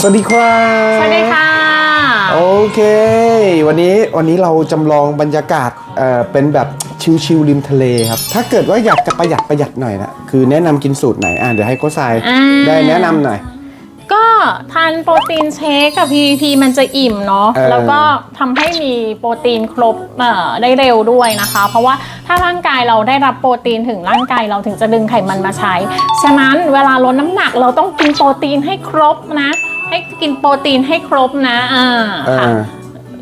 สวัสดีครับสวัสดีค่ะ โอเค วันนี้วันนี้เราจำลองบรรยากาศเอ่อเป็นแบบชิลๆริมทะเลครับ ถ้าเกิดว่าอยากจะประหยัดประหยัดหน่อยนะคือแนะนำกินสูตรไหนอะเดี๋ยวให้โค้ชทรายอ่า ได้แนะนำหน่อย ก็ทานโปรตีนเชคกับ PPP มันจะอิ่มเนาะเออ แล้วก็ทำให้มีโปรตีนครบเอ่อได้เร็วด้วยนะคะ เพราะว่าถ้าร่างกายเราได้รับโปรตีนถึงร่างกายเราถึงจะดึงไขมันมาใช้ ฉะนั้นเวลาลดน้ำหนักเราต้องกินโปรตีนให้ครบนะ ให้กินโปรตีนให้ครบนะอ่าเอค่ะอ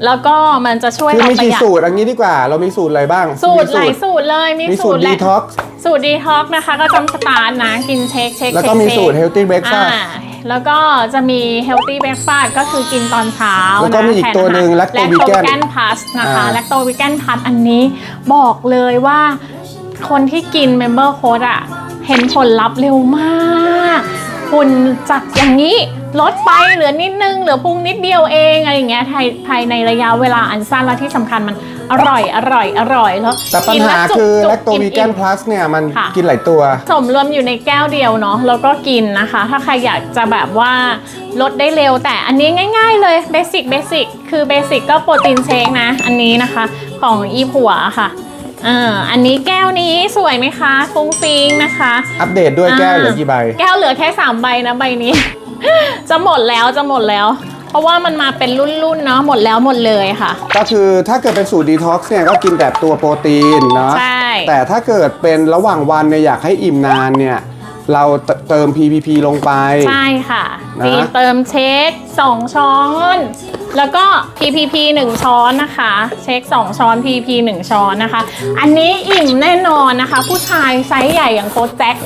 แล้วก็มันจะช่วยคือเรามีประกี่หยัดสูตรอันนี้ดีกว่า เรามีสูตรอะไรบ้างสูตรหลายมีสูตรเลยมีมีสูตรและดีท็อกซ์สูตรดีท็อกนะคะ ก็จำสตาร์ทนะ กินเชคเชคแล้วก็เชคมีเชคสูตร healthy breakfast อ่าแล้วก็จะมี healthy breakfast ก็คือกินตอนเช้าแล้วก็มีอีกแทนตัวหนึ่งอาาร lacto lacto vegan vegan plus นะคะอ่า lacto vegan plus อันนี้บอกเลยว่าคนที่กิน member code อะเห็นผลลัพธ์เร็วมาก คุณจากอย่างนี้ ลดไปเหลือนิดนึงเหลือพุงนิดเดียวเองอะไรอย่างเงี้ยภายภายในระยะเวลาอันสั้นและที่สำคัญมันอร่อยอร่อยอร่อยแล้วแต่ปัญกินหาแล้วจุกคือจุก lacto อิ่ม vegan อิ่ม plus เนี่ยมันค่ะ กินหลายตัวสมรวมอยู่ในแก้วเดียวเนาะแล้วก็กินนะคะ ถ้าใครอยากจะแบบว่าลดได้เร็ว แต่อันนี้ง่าย ๆ เลยเบสิกเบสิกคือเบสิกก็โปรตีนเชคนะ อันนี้นะคะ ของอีผัวค่ะอ่าอันนี้แก้วนี้สวยไหมคะฟุ้งฟิงนะคะ อัปเดตด้วยแก้วเหลือกี่ใบ แก้วเหลือแค่ 3 ใบนะใบนี้ จะหมดแล้วจะหมดแล้ว เพราะว่ามันมาเป็นรุ่นๆเนาะหมดแล้วหมดเลยค่ะ ก็คือถ้าเกิดเป็นสูตรดีท็อกซ์เนี่ยก็กินแต่ตัวโปรตีนเนาะใช่ แต่ถ้าเกิดเป็นระหว่างวันเนี่ยอยากให้อิ่มนานเนี่ยเราเติม PPP ลงไป ใช่ค่ะนะจีนเติมเช็ค 2 ช้อน แล้วก็ PPP 1 ช้อนนะคะ เช็ค 2 ช้อน PPP 1 ช้อนนะคะ อันนี้อิ่มแน่นอนนะคะ ผู้ชายไซส์ใหญ่อย่างโค้ชแจ็ค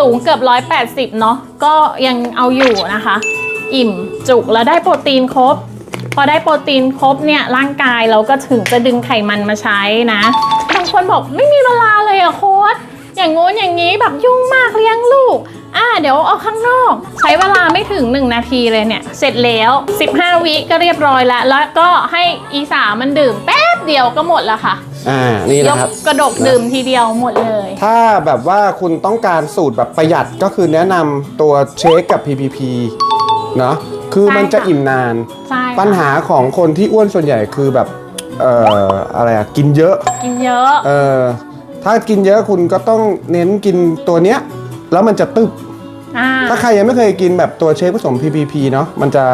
สูงเกือบ 180 เนาะก็ยังเอาอยู่นะคะ อิ่มจุกแล้วได้โปรตีนครบ พอได้โปรตีนครบเนี่ยร่างกายเราก็ถึงจะดึงไขมันมาใช้นะบางคนบอกไม่มีเวลาเลยอะโค้ชอย่างงู้นอย่างนี้แบบยุ่งมากเลี้ยงลูกอ่าเดี๋ยวเอาข้างนอก ใช้เวลาไม่ถึง 1 นาทีเลยเนี่ย เสร็จแล้ว 15 วิก็เรียบร้อยแล้ว แล้วก็ให้อีสามันดื่มแป๊บเดียวก็หมดแล้วค่ะ อ่านี่ยนะกครับ กระดกดื่มทีเดียวหมดเลย ถ้าแบบว่าคุณต้องการสูตรแบบประหยัดก็คือแนะนำตัวเชคกับ PPP เนาะคือมันจะใช่ค่ะ อิ่มนาน ใช่ค่ะปัญหาของคนที่อ้วนส่วนใหญ่คือแบบ เอ่อ อะไรอะกินเยอะ กินเยอะ เออ ถ้ากินเยอะคุณก็ต้องเน้นกินตัวเนี้ย แล้วมันจะตึบ อ่า ถ้าใครยังไม่เคยกินแบบตัวเชคผสม PPP เนาะมันจะ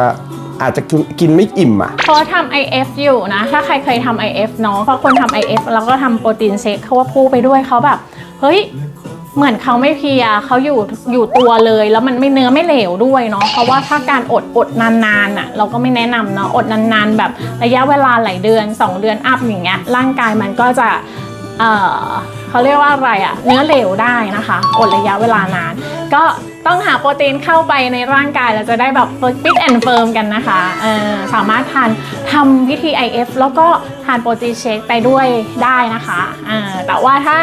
อาจจะกินไม่อิ่มอะเพราะทำ IF อยู่นะ ถ้าใครเคยทำ IF เนาะเพราะคนทำ IF แล้วก็ทำโปรตีนเชคเขาว่าพูไปด้วยเขาแบบ เฮ้ยเหมือนเขาไม่เพียเขาอยู่อยู่ตัวเลย แล้วมันไม่เนื้อไม่เหลวด้วยเนาะเพราะว่าถ้าการอดอดนานๆอะ เราก็ไม่แนะนำเนาะอดนานๆ แบบระยะเวลาหลายเดือน 2 เดือนอัพอย่างเงี้ยร่างกายมันก็จะเออเขาเรียกว่าอะไรอะเนื้อเหลวได้นะคะ อดระยะเวลานาน ก็ต้องหาโปรตีนเข้าไปในร่างกายเราจะได้แบบฟิตแอนด์เฟิร์มกันนะคะเออสามารถทานทำวิธี IF แล้วก็ทานโปรตีนเชคไปด้วยได้นะคะเออแต่ว่าถ้า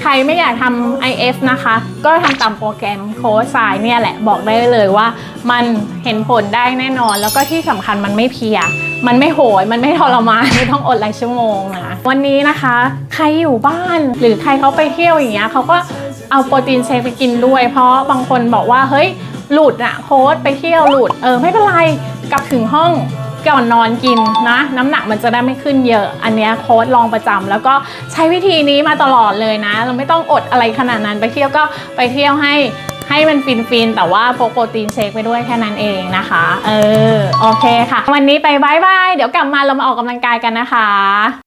ใครไม่อยากทำ IF นะคะ ก็ทำตามโปรแกรมโค้ชไซน์เนี่ยแหละบอกได้เลยว่า มันเห็นผลได้แน่นอน แล้วก็ที่สำคัญมันไม่เพีย มันไม่โหย มันไม่ทรมาน ไม่ต้องอดหลายชั่วโมงนะ วันนี้นะคะ ใครอยู่บ้านหรือใครเขาไปเที่ยวอย่างเงี้ยเขาก็ เอาโปรตีนเชคไปกินด้วย เพราะบางคนบอกว่าเฮ้ยหลุดอะโค้ดไปเที่ยวหลุดเออไม่เป็นไรกลับถึงห้องก่อนนอนกินนะน้ำหนักมันจะได้ไม่ขึ้นเยอะ อันเนี้ยโค้ดลองประจำแล้วก็ใช้วิธีนี้มาตลอดเลยนะ เราไม่ต้องอดอะไรขนาดนั้นไปเที่ยวก็ไปเที่ยวให้ให้มันฟินฟินๆแต่ว่าพกโปรตีนเชคไปด้วยแค่นั้นเองนะคะ เออโอเคค่ะ วันนี้ไปบายบายเดี๋ยวกลับมาเรามาออกกำลังกายกันนะคะ